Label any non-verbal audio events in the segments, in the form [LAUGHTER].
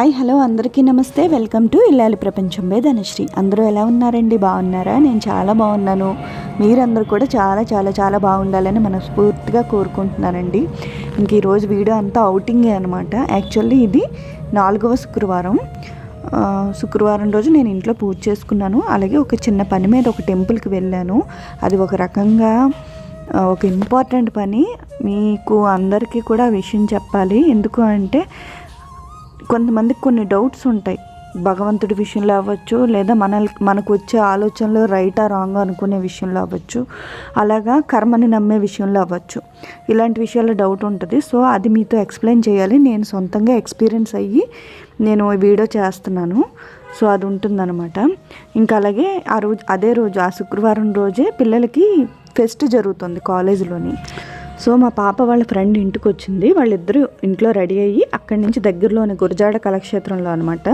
Hi hello అందరికీ నమస్తే. Welcome to ఇల్లాలి ప్రపంచం బే ధనశ్రీ. అందరూ ఎలా ఉన్నారండి? బాగున్నారా? నేను చాలా బాగున్నాను. మీరందరూ కూడా చాలా చాలా చాలా బాగుండాలని మనస్ఫూర్తిగా కోరుకుంటున్నానండి. ఇంక ఈరోజు వీడియో అంతా అవుటింగే అనమాట యాక్చువల్లీ ఇది నాలుగవ శుక్రవారం. శుక్రవారం రోజు నేను ఇంట్లో పూజ చేసుకున్నాను. అలాగే ఒక చిన్న పని మీద ఒక టెంపుల్కి వెళ్ళాను. అది ఒక రకంగా ఒక ఇంపార్టెంట్ పని. మీకు అందరికీ కూడా విషయం చెప్పాలి. ఎందుకు అంటే కొంతమందికి కొన్ని డౌట్స్ ఉంటాయి. భగవంతుడి విషయంలో అవ్వచ్చు లేదా మన మనకు వచ్చే ఆలోచనలు రైటా రాంగ్ అనుకునే విషయంలో అవ్వచ్చు అలాగా కర్మని నమ్మే విషయంలో అవ్వచ్చు. ఇలాంటి విషయాల్లో డౌట్ ఉంటుంది. సో అది మీతో ఎక్స్ప్లెయిన్ చేయాలి. నేను సొంతంగా ఎక్స్పీరియన్స్ అయ్యి నేను వీడియో చేస్తున్నాను. సో అది ఉంటుందన్నమాట. ఇంకా అలాగే ఆ రోజు అదే రోజు ఆ శుక్రవారం రోజే పిల్లలకి ఫెస్ట్ జరుగుతుంది కాలేజీలోని సో మా పాప వాళ్ళ ఫ్రెండ్ ఇంటికి వచ్చింది వాళ్ళిద్దరూ ఇంట్లో రెడీ అయ్యి అక్కడి నుంచి దగ్గరలోని గురజాడ కళాక్షేత్రంలో అనమాట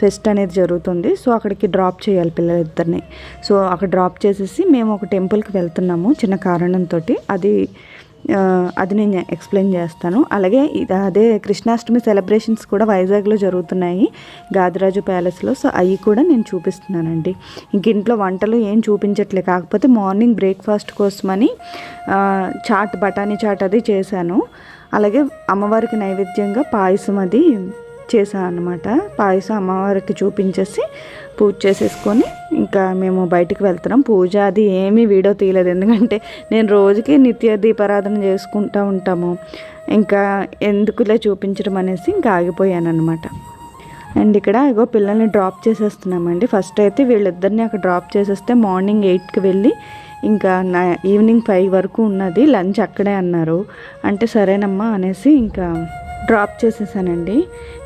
ఫెస్ట్ అనేది జరుగుతుంది. సో అక్కడికి డ్రాప్ చేయాలి పిల్లలిద్దరిని. సో అక్కడ డ్రాప్ చేసేసి మేము ఒక టెంపుల్కి వెళ్తున్నాము చిన్న కారణంతో అది అది నేను ఎక్స్ప్లెయిన్ చేస్తాను. అలాగే ఇది అదే కృష్ణాష్టమి సెలబ్రేషన్స్ కూడా వైజాగ్లో జరుగుతున్నాయి. గాదిరాజు ప్యాలెస్లో. సో అవి కూడా నేను చూపిస్తున్నానండి. ఇంక ఇంట్లో వంటలు ఏం చూపించట్లే. కాకపోతే మార్నింగ్ బ్రేక్ఫాస్ట్ కోసమని చాట్ బఠానీ చాట్ అది చేశాను. అలాగే అమ్మవారికి నైవేద్యంగా పాయసం అది చేశాను అనమాట పాయసం అమ్మవారికి చూపించేసి పూజ చేసేసుకొని ఇంకా మేము బయటికి వెళ్తున్నాం. పూజ అది ఏమీ వీడియో తీయలేదు. ఎందుకంటే నేను రోజుకి నిత్య దీపారాధన చేసుకుంటూ ఉంటాము. ఇంకా ఎందుకులే చూపించడం అనేసి ఇంకా ఆగిపోయాను అనమాట అండ్ ఇక్కడ ఇగో పిల్లల్ని డ్రాప్ చేసేస్తున్నామండి. ఫస్ట్ అయితే వీళ్ళిద్దరిని అక్కడ డ్రాప్ చేసేస్తే మార్నింగ్ ఎయిట్కి వెళ్ళి ఇంకా నా ఈవినింగ్ ఫైవ్ వరకు ఉన్నది. లంచ్ అక్కడే అన్నారు. అంటే సరేనమ్మా అనేసి ఇంకా డ్రాప్ చేసేసానండి.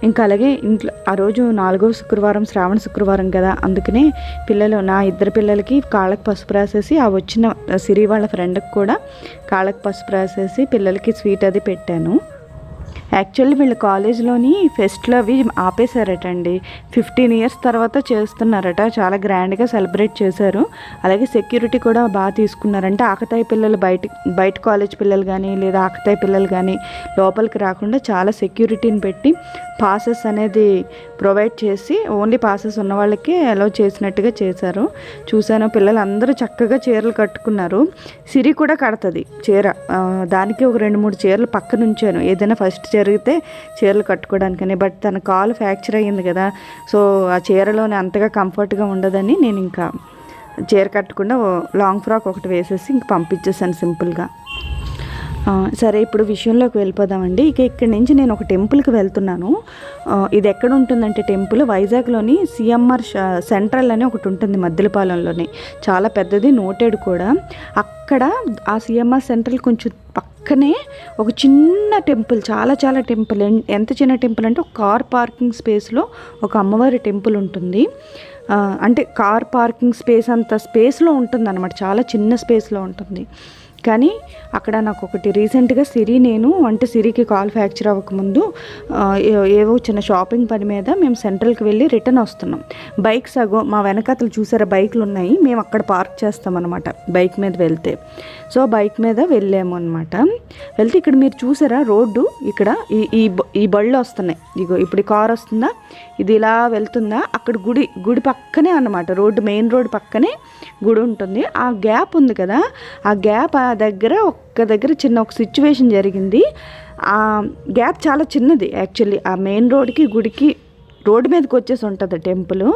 ఇంకా అలాగే ఇంట్లో ఆ రోజు నాలుగో శుక్రవారం శ్రావణ శుక్రవారం కదా అందుకనే పిల్లలు నా ఇద్దరు పిల్లలకి కాళ్ళకి పసుపు రాసేసి ఆ వచ్చిన సిరి వాళ్ళ ఫ్రెండ్కి కూడా కాళ్ళకి పసుపు రాసేసి పిల్లలకి స్వీట్ అది పెట్టాను. యాక్చువల్లీ వీళ్ళు కాలేజ్లోని ఫెస్ట్లు అవి ఆపేశారటండి. ఫిఫ్టీన్ ఇయర్స్ తర్వాత చేస్తున్నారట. చాలా గ్రాండ్గా సెలబ్రేట్ చేశారు. అలాగే సెక్యూరిటీ కూడా బాగా తీసుకున్నారంటే. ఆకతాయి పిల్లలు బయట బయట కాలేజ్ పిల్లలు కానీ లేదా ఆకతాయి పిల్లలు కానీ లోపలికి రాకుండా చాలా సెక్యూరిటీని పెట్టి పాసెస్ అనేది ప్రొవైడ్ చేసి ఓన్లీ పాసెస్ ఉన్న వాళ్ళకి అలౌ చేసినట్టుగా చేశారు. చూశాను పిల్లలు అందరూ చక్కగా చీరలు కట్టుకున్నారు. సిరి కూడా కడుతుంది చీర. దానికి ఒక రెండు మూడు చీరలు పక్కన ఉంచాను. ఏదైనా ఫస్ట్ జరిగితే చీరలు కట్టుకోవడానికని. బట్ తన కాలు ఫ్రాక్చర్ అయ్యింది కదా సో ఆ చీరలోనే అంతగా కంఫర్ట్గా ఉండదని నేను ఇంకా చీర కట్టకుండా లాంగ్ ఫ్రాక్ ఒకటి వేసేసి ఇంక పంపించేసాను సింపుల్గా. సరే ఇప్పుడు విషయంలోకి వెళ్ళిపోదామండి. ఇక ఇక్కడి నుంచి నేను ఒక టెంపుల్కి వెళ్తున్నాను. ఇది ఎక్కడ ఉంటుందంటే టెంపుల్ వైజాగ్లోని సిఎంఆర్ సెంట్రల్ అని ఒకటి ఉంటుంది మద్దిలపాలెంలోని. చాలా పెద్దది నోటెడ్ కూడా. అక్కడ ఆ సిఎంఆర్ సెంట్రల్ కొంచెం పక్కనే ఒక చిన్న టెంపుల్ చాలా చాలా టెంపుల్. ఎంత చిన్న టెంపుల్ అంటే ఒక కార్ పార్కింగ్ స్పేస్లో ఒక అమ్మవారి టెంపుల్ ఉంటుంది. అంటే కార్ పార్కింగ్ స్పేస్ అంత స్పేస్లో ఉంటుంది అనమాట చాలా చిన్న స్పేస్లో ఉంటుంది. కానీ అక్కడ నాకు ఒకటి రీసెంట్గా సిరి నేను అంటే సిరికి కాల్ ఫ్రాక్చర్ అవ్వకముందు ఏవో చిన్న షాపింగ్ పని మీద మేము సెంట్రల్కి వెళ్ళి రిటర్న్ వస్తున్నాం. బైక్ సగం మా వెనకాతలు చూసారా బైక్లు ఉన్నాయి మేము అక్కడ పార్క్ చేస్తాం అనమాట బైక్ మీద వెళ్తే. సో బైక్ మీద వెళ్ళాము అనమాట వెళ్తే ఇక్కడ మీరు చూసారా రోడ్డు? ఇక్కడ ఈ ఈ ఈ బళ్ళు వస్తున్నాయి. ఇగో ఇప్పుడు కార్ వస్తుందా? ఇది ఇలా వెళ్తుందా? అక్కడ గుడి గుడి పక్కనే అన్నమాట. రోడ్డు మెయిన్ రోడ్ పక్కనే గుడి ఉంటుంది. ఆ గ్యాప్ ఉంది కదా? ఆ గ్యాప్ ఆ దగ్గర ఒక్క దగ్గర చిన్న ఒక సిచ్యువేషన్ జరిగింది. ఆ గ్యాప్ చాలా చిన్నది యాక్చువల్లీ. ఆ మెయిన్ రోడ్కి గుడికి రోడ్డు మీదకి వచ్చేసి ఉంటుంది టెంపుల్.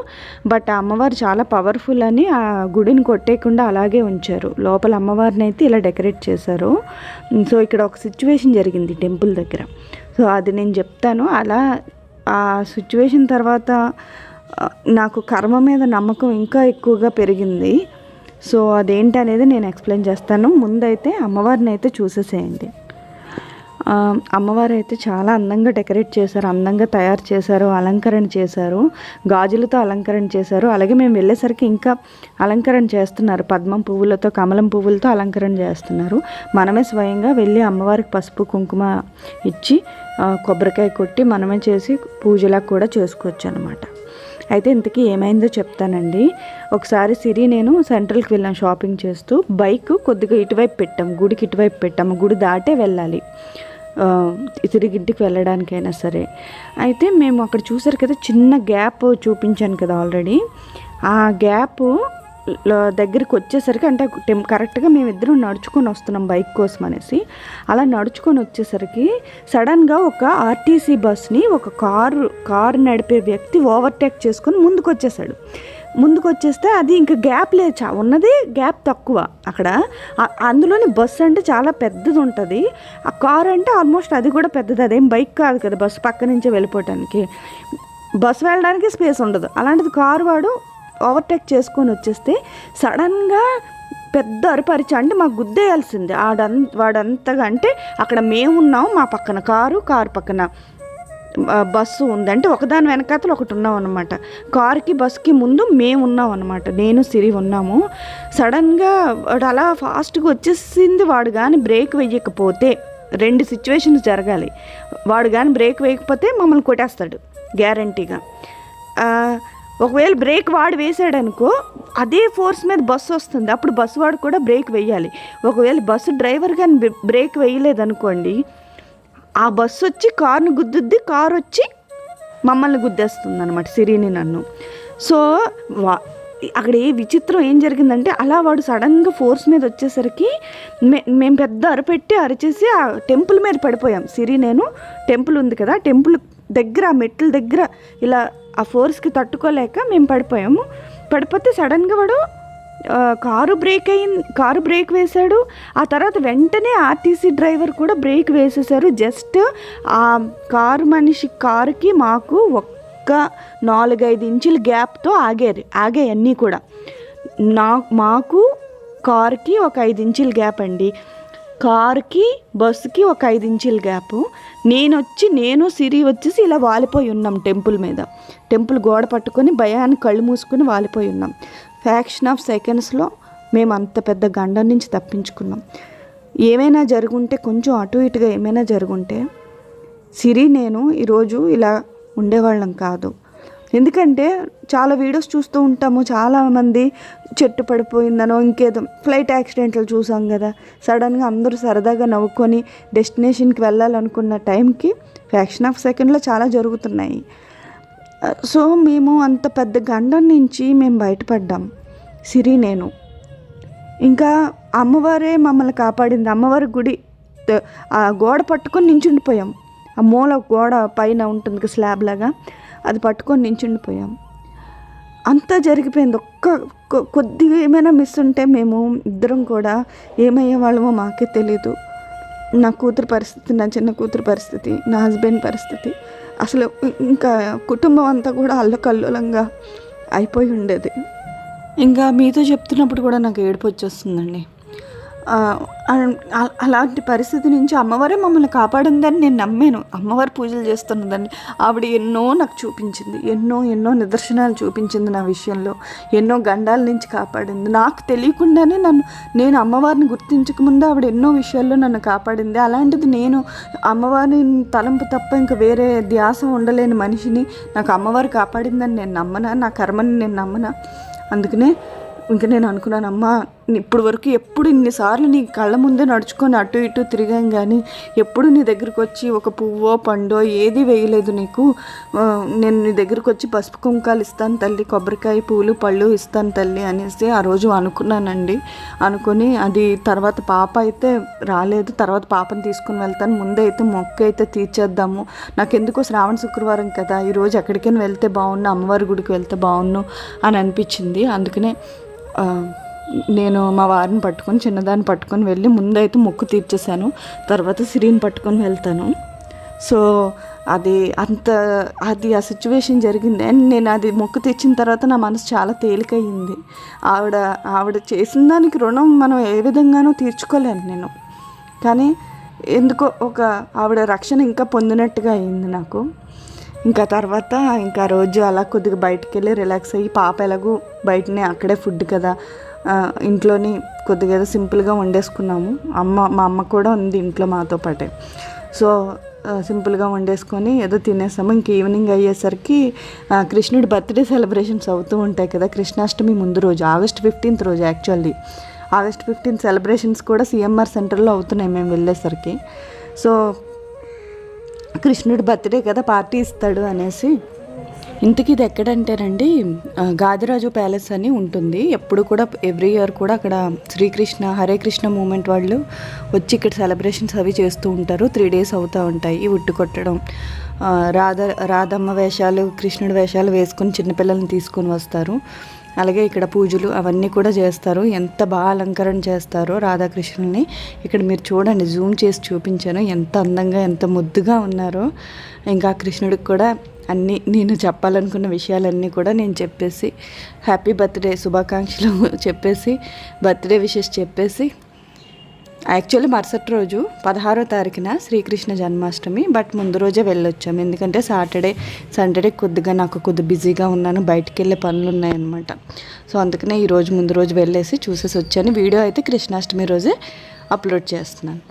బట్ ఆ అమ్మవారు చాలా పవర్ఫుల్ అని ఆ గుడిని కొట్టేయకుండా అలాగే ఉంచారు. లోపల అమ్మవారిని అయితే ఇలా డెకరేట్ చేశారు. సో ఇక్కడ ఒక సిచ్యువేషన్ జరిగింది టెంపుల్ దగ్గర. సో అది నేను చెప్తాను. అలా ఆ సిచ్యువేషన్ తర్వాత నాకు కర్మ మీద నమ్మకం ఇంకా ఎక్కువగా పెరిగింది. సో అదేంటి అనేది నేను ఎక్స్ప్లెయిన్ చేస్తాను. ముందైతే అమ్మవారిని అయితే చూసేసేయండి. అమ్మవారు అయితే చాలా అందంగా డెకరేట్ చేశారు. అందంగా తయారు చేశారు. అలంకరణ చేశారు. గాజులతో అలంకరణ చేశారు. అలాగే మేము వెళ్ళేసరికి ఇంకా అలంకరణ చేస్తున్నారు. పద్మం పువ్వులతో కమలం పువ్వులతో అలంకరణ చేస్తున్నారు. మనమే స్వయంగా వెళ్ళి అమ్మవారికి పసుపు కుంకుమ ఇచ్చి కొబ్బరికాయ కొట్టి మనమే చేసి పూజలా కూడా చేసుకోవచ్చు అనమాట అయితే ఇంతకీ ఏమైందో చెప్తానండి. ఒకసారి సిరి నేను సెంట్రల్కి వెళ్ళాం షాపింగ్ చేస్తూ. బైక్ కొద్దిగా ఇటువైపు పెట్టాం. గుడికి ఇటువైపు పెట్టాము గుడి దాటే వెళ్ళాలి. తిరిగి ఇంటికి వెళ్ళడానికైనా సరే. అయితే మేము అక్కడ చూసారు కదా చిన్న గ్యాప్ చూపించాను కదా ఆల్రెడీ. ఆ గ్యాప్ దగ్గరికి వచ్చేసరికి అంటే టెం కరెక్ట్గా మేమిద్దరం నడుచుకొని వస్తున్నాం బైక్ కోసం అనేసి. అలా నడుచుకొని వచ్చేసరికి సడన్గా ఒక ఆర్టీసీ బస్ని ఒక కారు కారు నడిపే వ్యక్తి ఓవర్టేక్ చేసుకొని ముందుకు వచ్చేసాడు ముందుకు వచ్చేస్తే అది ఇంకా గ్యాప్ లేదు. చా ఉన్నది గ్యాప్ తక్కువ అక్కడ. అందులోని బస్సు అంటే చాలా పెద్దది ఉంటుంది ఆ కారు అంటే ఆల్మోస్ట్ అది కూడా పెద్దది. అదేం బైక్ కాదు కదా బస్సు పక్క నుంచి వెళ్ళిపోవటానికి. బస్సు వెళ్ళడానికి స్పేస్ ఉండదు. అలాంటిది కారు వాడు ఓవర్టేక్ చేసుకొని వచ్చేస్తే సడన్గా పెద్ద అరిపరిచి అంటే మాకు గుద్దేయాల్సింది. ఆడంత వాడంతగా అంటే అక్కడ మేమున్నాం మా పక్కన కారు కారు పక్కన. బస్సు ఉంది. అంటే ఒకదాని వెనకాతలు ఒకటి ఉన్నాం అనమాట కార్కి బస్కి ముందు మేము ఉన్నాం అనమాట నేను సిరి ఉన్నాము. సడన్గా వాడు అలా ఫాస్ట్గా వచ్చేసింది వాడు కానీ బ్రేక్ వేయకపోతే రెండు సిచ్యువేషన్స్ జరగాలి. వాడు కానీ బ్రేక్ వేయకపోతే మమ్మల్ని కొట్టేస్తాడు గ్యారంటీగా. ఒకవేళ బ్రేక్ వాడు వేసాడనుకో అదే ఫోర్స్ మీద బస్సు వస్తుంది. అప్పుడు బస్సు వాడు కూడా బ్రేక్ వేయాలి. ఒకవేళ బస్సు డ్రైవర్ కానీ బ్రేక్ వేయలేదనుకోండి ఆ బస్సు వచ్చి కారుని గుద్దుద్ది కారు వచ్చి మమ్మల్ని గుద్దేస్తుంది అనమాట సిరిని నన్ను. సో వా అక్కడ ఏ విచిత్రం ఏం జరిగిందంటే అలా వాడు సడన్గా ఫోర్స్ మీద వచ్చేసరికి మే మేము పెద్ద అరపెట్టి అరిచేసి ఆ టెంపుల్ మీద పడిపోయాం. సిరి నేను టెంపుల్ ఉంది కదా టెంపుల్ దగ్గర ఆ మెట్ల దగ్గర ఇలా ఆ ఫోర్స్కి తట్టుకోలేక మేము పడిపోయాము. పడిపోతే సడన్గా వాడు కారు బ్రేక్ అయింది కారు బ్రేక్ వేశాడు. ఆ తర్వాత వెంటనే ఆర్టీసీ డ్రైవర్ కూడా బ్రేక్ వేసేసారు. జస్ట్ ఆ కారు మనిషి కారుకి మాకు ఒక్క నాలుగైదు ఇంచుల గ్యాప్తో ఆగారు. ఆగాయి అన్నీ కూడా. నా మాకు కారుకి ఒక ఐదు ఇంచుల గ్యాప్ అండి. కారుకి బస్సుకి ఒక ఐదు ఇంచుల గ్యాప్ నేను వచ్చి నేను సిరి వచ్చేసి ఇలా వాలిపోయి ఉన్నాం టెంపుల్ మీద. టెంపుల్ గోడ పట్టుకొని భయాన్ని కళ్ళు మూసుకొని వాలిపోయి ఉన్నాం. ఫ్యాక్షన్ ఆఫ్ సెకండ్స్లో మేము అంత పెద్ద గండం నుంచి తప్పించుకున్నాం. ఏమైనా జరుగుంటే కొంచెం అటు ఇటుగా ఏమైనా జరుగుంటే సిరి నేను ఈరోజు ఇలా ఉండేవాళ్ళం కాదు. ఎందుకంటే చాలా వీడియోస్ చూస్తూ ఉంటాము. చాలామంది చెట్టు పడిపోయిందనో ఇంకేదో ఫ్లైట్ యాక్సిడెంట్లు చూసాం కదా. సడన్గా అందరూ సరదాగా నవ్వుకొని డెస్టినేషన్కి వెళ్ళాలనుకున్న టైంకి ఫ్యాక్షన్ ఆఫ్ సెకండ్లో చాలా జరుగుతున్నాయి. సో మేము అంత పెద్ద గండం నుంచి మేము బయటపడ్డాం. సిరి నేను. ఇంకా అమ్మవారే మమ్మల్ని కాపాడింది. అమ్మవారి గుడి ఆ గోడ పట్టుకొని నించుండిపోయాం. ఆ మూల గోడ పైన ఉంటుంది స్లాబ్ లాగా అది పట్టుకొని నించుండిపోయాం. అంతా జరిగిపోయింది. ఒక్క కొద్దిగా ఏమైనా మిస్ ఉంటే మేము ఇద్దరం కూడా ఏమయ్యే వాళ్ళమో మాకే తెలీదు. నా కూతురు పరిస్థితి నా చిన్న కూతురు పరిస్థితి నా హస్బెండ్ పరిస్థితి. అసలు ఇంకా కుటుంబం అంతా కూడా అల్లకల్లోలంగా అయిపోయి ఉండేది. ఇంకా మీతో చెప్తున్నప్పుడు కూడా నాకు ఏడుపు వచ్చేస్తుందండి. అలాంటి పరిస్థితి నుంచి అమ్మవారే మమ్మల్ని కాపాడిందని నేను నమ్మాను. అమ్మవారు పూజలు చేస్తున్నదని ఆవిడ ఎన్నో నాకు చూపించింది. ఎన్నో ఎన్నో నిదర్శనాలు చూపించింది నా విషయంలో. ఎన్నో గండాల నుంచి కాపాడింది. నాకు తెలియకుండానే నన్ను నేను అమ్మవారిని గుర్తించకముందే ఆవిడ ఎన్నో విషయాల్లో నన్ను కాపాడింది. అలాంటిది నేను అమ్మవారిని తలంపు తప్ప ఇంకా వేరే ధ్యాస ఉండలేని మనిషిని నాకు అమ్మవారు కాపాడిందని నేను నమ్మనా? నా కర్మని నేను నమ్మనా? అందుకనే ఇంకా నేను అనుకున్నాను అమ్మా ఇప్పుడు వరకు ఎప్పుడు ఇన్నిసార్లు నీ కళ్ళ ముందే నడుచుకొని అటు ఇటు తిరిగాం కానీ ఎప్పుడు నీ దగ్గరికి వచ్చి ఒక పువ్వో పండో ఏది వేయలేదు నీకు. నేను నీ దగ్గరికి వచ్చి పసుపు కుంకాలు ఇస్తాను తల్లి కొబ్బరికాయ పూలు పళ్ళు ఇస్తాను తల్లి అనేసి ఆ రోజు అనుకున్నానండి. అనుకొని అది తర్వాత పాప అయితే రాలేదు తర్వాత పాపని తీసుకుని వెళ్తాను. ముందే అయితే మొక్క అయితే తీర్చేద్దాము. నాకు ఎందుకో శ్రావణ శుక్రవారం కదా ఈరోజు ఎక్కడికైనా వెళ్తే బాగున్నా అమ్మవారి గుడికి వెళ్తే బాగున్ను అని అనిపించింది. అందుకనే నేను మా వారిని పట్టుకొని చిన్నదాన్ని పట్టుకొని వెళ్ళి ముందైతే మొక్కు తీర్చేశాను. తర్వాత సిరిని పట్టుకొని వెళ్తాను. సో అది అంత అది ఆ సిచ్యువేషన్ జరిగింది. అండ్ నేను అది మొక్కు తెచ్చిన తర్వాత నా మనసు చాలా తేలికయ్యింది ఆవిడ ఆవిడ చేసిన దానికి రుణం మనం ఏ విధంగానూ తీర్చుకోలేను నేను. కానీ ఎందుకో ఒక ఆవిడ రక్షణ ఇంకా పొందినట్టుగా అయింది నాకు. ఇంకా తర్వాత ఇంకా రోజు అలా కొద్దిగా బయటికి వెళ్ళి రిలాక్స్ అయ్యి పాప ఎలాగూ బయటనే అక్కడే ఫుడ్ కదా ఇంట్లోని కొద్దిగా ఏదో సింపుల్గా వండేసుకున్నాము. అమ్మ మా అమ్మ కూడా ఉంది ఇంట్లో మాతో పాటే. సో సింపుల్గా వండేసుకొని ఏదో తినేసాము. ఇంక ఈవినింగ్ అయ్యేసరికి కృష్ణుడి బర్త్డే సెలబ్రేషన్స్ అవుతూ ఉంటాయి కదా కృష్ణాష్టమి ముందు రోజు ఆగస్ట్ ఫిఫ్టీన్త్ రోజు యాక్చువల్లీ. ఆగస్ట్ ఫిఫ్టీన్త్ సెలబ్రేషన్స్ కూడా సిఎంఆర్ సెంటర్లో అవుతున్నాయి మేము వెళ్ళేసరికి. సో కృష్ణుడి బర్త్డే కదా పార్టీ ఇస్తాడు అనేసి ఇంతకీ ఇది ఎక్కడంటేనండి గాదిరాజు ప్యాలెస్ అని ఉంటుంది. ఎప్పుడు కూడా ఎవ్రీ ఇయర్ కూడా అక్కడ శ్రీకృష్ణ హరే కృష్ణ మూమెంట్ వాళ్ళు వచ్చి ఇక్కడ సెలబ్రేషన్స్ అవి చేస్తూ ఉంటారు. త్రీ డేస్ అవుతూ ఉంటాయి ఉట్టు కొట్టడం. రాధ రాధమ్మ వేషాలు కృష్ణుడి వేషాలు వేసుకొని చిన్నపిల్లల్ని తీసుకొని వస్తారు. అలాగే ఇక్కడ పూజలు అవన్నీ కూడా చేస్తారు. ఎంత బాగా అలంకరణ చేస్తారో రాధాకృష్ణుల్ని. ఇక్కడ మీరు చూడండి జూమ్ చేసి చూపించాను. ఎంత అందంగా ఎంత ముద్దుగా ఉన్నారో. ఇంకా కృష్ణుడికి కూడా అన్నీ నేను చెప్పాలనుకున్న విషయాలన్నీ కూడా నేను చెప్పేసి హ్యాపీ బర్త్డే శుభాకాంక్షలు [LAUGHS] చెప్పేసి బర్త్డే విషెస్ చెప్పేసి యాక్చువల్లీ మరుసటి రోజు పదహారో తారీఖున శ్రీకృష్ణ జన్మాష్టమి బట్ ముందు రోజే వెళ్ళొచ్చాము ఎందుకంటే సాటర్డే సండే కొద్దిగా నాకు కొద్ది బిజీగా ఉన్నాను బయటికి వెళ్ళే పనులు ఉన్నాయన్నమాట. సో అందుకనే ఈరోజు ముందు రోజు వెళ్ళేసి చూసేసి వచ్చాను. వీడియో అయితే కృష్ణాష్టమి రోజే అప్లోడ్ చేస్తున్నాను.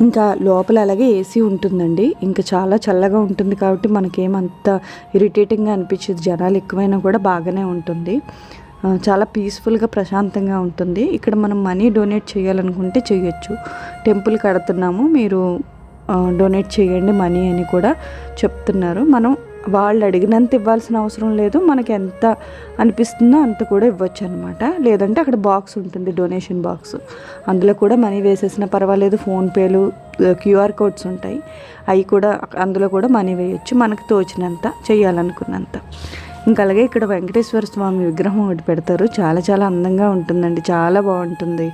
ఇంకా లోపల అలాగే ఏసీ ఉంటుందండి. ఇంకా చాలా చల్లగా ఉంటుంది కాబట్టి మనకేమంత ఇరిటేటింగ్గా అనిపించదు. జనాలు ఎక్కువైనా కూడా బాగానే ఉంటుంది. చాలా పీస్ఫుల్గా ప్రశాంతంగా ఉంటుంది. ఇక్కడ మనం మనీ డొనేట్ చేయాలనుకుంటే చేయొచ్చు. టెంపుల్ కడుతున్నాము. మీరు డొనేట్ చేయండి మనీ అని కూడా చెప్తున్నారు. మనం వాళ్ళు అడిగినంత ఇవ్వాల్సిన అవసరం లేదు. మనకి ఎంత అనిపిస్తుందో అంత కూడా ఇవ్వచ్చు అనమాట లేదంటే అక్కడ బాక్స్ ఉంటుంది డొనేషన్ బాక్స్ అందులో కూడా మనీ వేసేసినా పర్వాలేదు ఫోన్పేలు క్యూఆర్ కోడ్స్ ఉంటాయి. అవి కూడా అందులో కూడా మనీ వేయచ్చు. మనకు తోచినంత చేయాలనుకున్నంత ఇంకా అలాగే ఇక్కడ వెంకటేశ్వర స్వామి విగ్రహం ఒకటి పెడతారు. చాలా చాలా అందంగా ఉంటుందండి. చాలా బాగుంటుంది.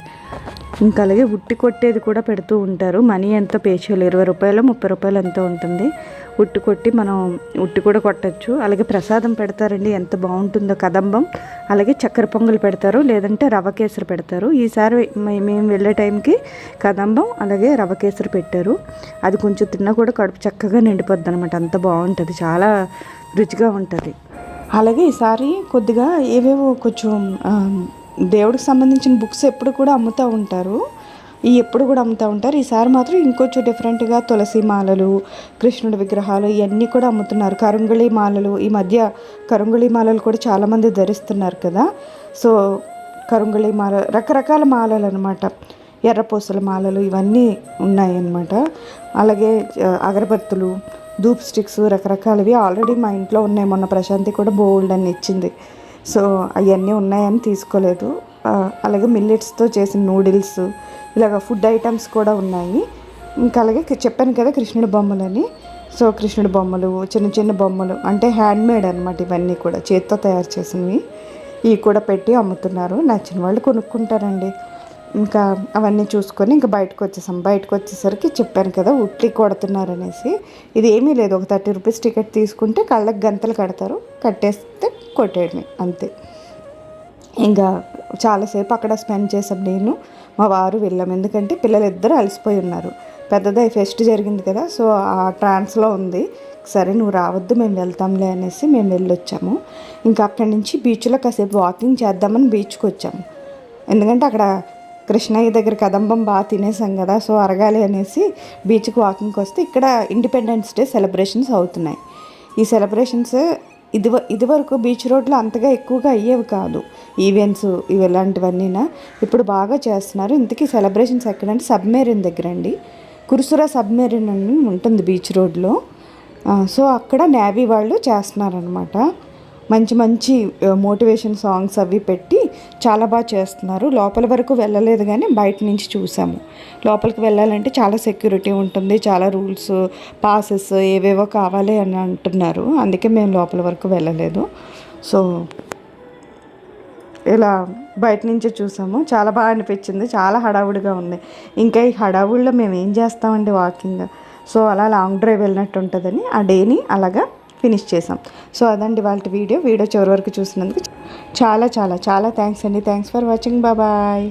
ఇంకా అలాగే ఉట్టి కొట్టేది కూడా పెడుతూ ఉంటారు. మనీ ఎంత పే చేయాలి? ఇరవై రూపాయలు ముప్పై రూపాయలు ఎంత ఉంటుంది. ఉట్టు కొట్టి మనం ఉట్టు కూడా కొట్టచ్చు. అలాగే ప్రసాదం పెడతారండి ఎంత బాగుంటుందో కదంబం. అలాగే చక్కెర పొంగల్ పెడతారు లేదంటే రవ కేసరి పెడతారు. ఈసారి మే- మేము వెళ్ళే టైంకి కదంబం అలాగే రవ కేసరి పెట్టారు. అది కొంచెం తిన్నా కూడా కడుపు చక్కగా నిండిపోద్ది అనమాట అంత బాగుంటుంది చాలా రుచిగా ఉంటుంది. అలాగే ఈసారి కొద్దిగా ఏవేవో కొంచెం దేవుడికి సంబంధించిన బుక్స్ ఎప్పుడు కూడా అమ్ముతూ ఉంటారు. ఎప్పుడు కూడా అమ్ముతూ ఉంటారు. ఈసారి మాత్రం ఇంకొంచెం డిఫరెంట్గా తులసి మాలలు కృష్ణుడి విగ్రహాలు ఇవన్నీ కూడా అమ్ముతున్నారు. కరుంగుళి మాలలు ఈ మధ్య కరుంగుళి మాలలు కూడా చాలామంది ధరిస్తున్నారు కదా. సో కరుంగుళి మాల రకరకాల మాలలు అనమాట ఎర్రపూసల మాలలు ఇవన్నీ ఉన్నాయన్నమాట. అలాగే అగరబత్తులు ధూప్ స్టిక్స్ రకరకాలవి ఆల్రెడీ మా ఇంట్లో ఉన్నాయి. మొన్న ప్రశాంతి కూడా బోల్డ్ అని ఇచ్చింది. సో అవన్నీ ఉన్నాయని తీసుకోలేదు. అలాగే మిల్లెట్స్తో చేసిన నూడిల్స్ ఇలాగ ఫుడ్ ఐటమ్స్ కూడా ఉన్నాయి. ఇంకా అలాగే చెప్పాను కదా కృష్ణుడి బొమ్మలని. సో కృష్ణుడి బొమ్మలు చిన్న చిన్న బొమ్మలు అంటే హ్యాండ్ మేడ్ అనమాట ఇవన్నీ కూడా చేత్తో తయారు చేసినవి. ఇవి కూడా పెట్టి అమ్ముతున్నారు. నచ్చిన వాళ్ళు కొనుక్కుంటారండి. ఇంకా అవన్నీ చూసుకొని ఇంకా బయటకు వచ్చేసాం. బయటకు వచ్చేసరికి చెప్పాను కదా ఉట్లి కొడుతున్నారు అనేసి ఇది ఏమీ లేదు. ఒక థర్టీ రూపీస్ టికెట్ తీసుకుంటే కళ్ళకి గంతలు కడతారు. కట్టేస్తే కొట్టేయడమే అంతే. ఇంకా చాలాసేపు అక్కడ స్పెండ్ చేసాం నేను మా వారు వెళ్ళాం. ఎందుకంటే పిల్లలు ఇద్దరు అలసిపోయి ఉన్నారు. పెద్దది ఫెస్ట్ జరిగింది కదా సో ఆ ట్రాన్స్లో ఉంది. సరే నువ్వు రావద్దు మేము వెళ్తాంలే అనేసి మేము వెళ్ళొచ్చాము. ఇంకా అక్కడి నుంచి బీచ్లో కాసేపు వాకింగ్ చేద్దామని బీచ్కి వచ్చాము. ఎందుకంటే అక్కడ కృష్ణయ్య దగ్గర కదంబం బాగా తినేసాం కదా సో అరగాలి అనేసి బీచ్కి వాకింగ్కి వస్తే ఇక్కడ ఇండిపెండెన్స్ డే సెలబ్రేషన్స్ అవుతున్నాయి. ఈ సెలబ్రేషన్స్ ఇది ఇదివరకు బీచ్ రోడ్లో అంతగా ఎక్కువగా అయ్యేవి కాదు. ఈవెంట్స్ ఇవి ఇలాంటివన్నీనా ఇప్పుడు బాగా చేస్తున్నారు. ఇంతకీ సెలబ్రేషన్స్ ఎక్కడంటే సబ్మెరీన్ దగ్గర అండి కురుసురా సబ్మెరీన్ అని ఉంటుంది బీచ్ రోడ్లో సో అక్కడ నేవీ వాళ్ళు చేస్తున్నారనమాట మంచి మంచి మోటివేషన్ సాంగ్స్ అవి పెట్టి చాలా బాగా చేస్తున్నారు. లోపల వరకు వెళ్ళలేదు కానీ బయట నుంచి చూసాము. లోపలికి వెళ్ళాలంటే చాలా సెక్యూరిటీ ఉంటుంది చాలా రూల్స్ పాసెస్ ఏవేవో కావాలి అని అంటున్నారు. అందుకే మేము లోపల వరకు వెళ్ళలేదు. సో ఇలా బయట నుంచే చూసాము. చాలా బాగా అనిపించింది చాలా హడావుడిగా ఉంది. ఇంకా ఈ హడావుడిలో మేము ఏం చేస్తామండి వాకింగ్ సో అలా లాంగ్ డ్రైవ్ వెళ్ళినట్టు ఉంటుందని ఆ డేని అలాగా ఫినిష్ చేసాం సో అదండి వాళ్ళ వీడియో. వీడియో చివరి వరకు చూసినందుకు చాలా చాలా చాలా థ్యాంక్స్ అండి. థ్యాంక్స్ ఫర్ వాచింగ్ బాబాయ్